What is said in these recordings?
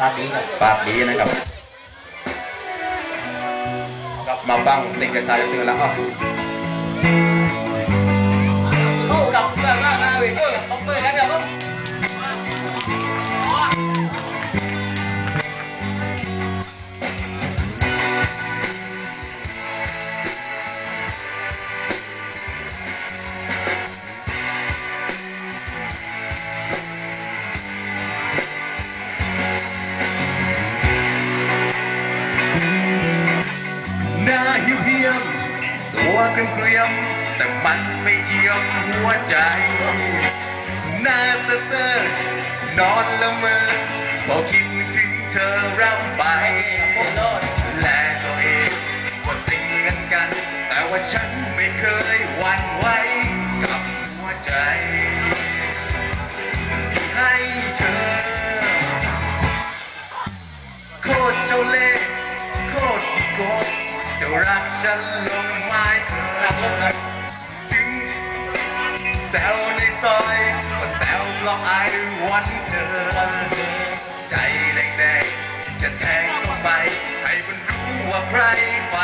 ตาดีครับปากดีนะครับ กลับมาฟังเพลงกระชายตื่นแล้วอ่ เกรียมเกรียม แต่มันไม่เจียมหัวใจหน้าเซ่อเซ่อนอนละเมอพอคิดถึงเธอร่ำไปโอ้โหและตัวเองว่าสิ่งกันกัน แต่ว่าฉันไม่เคยหวั่นไหวกับหัวใจ ที่ให้เธอ โคตรเจ้าเล่ห์โคตรกี่โกเจ้ารักฉันลงไม้ จึงแซวในซอยก็แซวเพราะไอ้วันเธอ ใจแดงๆจะแทงเข้าไป ให้มันรู้ว่าใครไป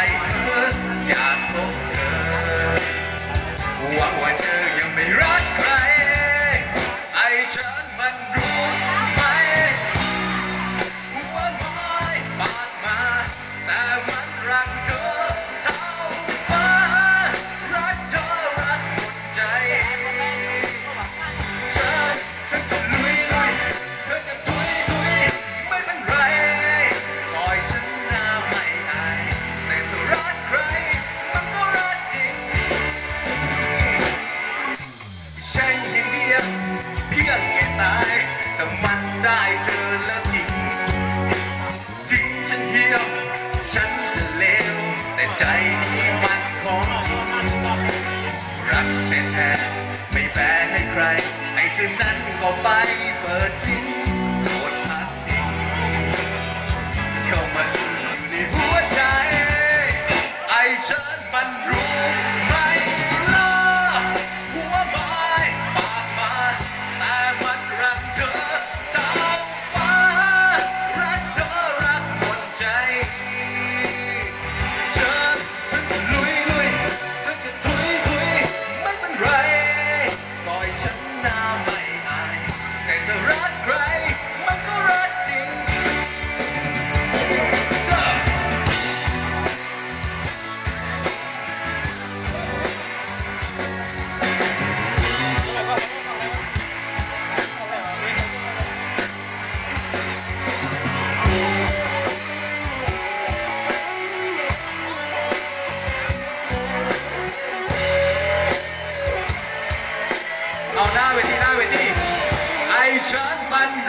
白了心。Batman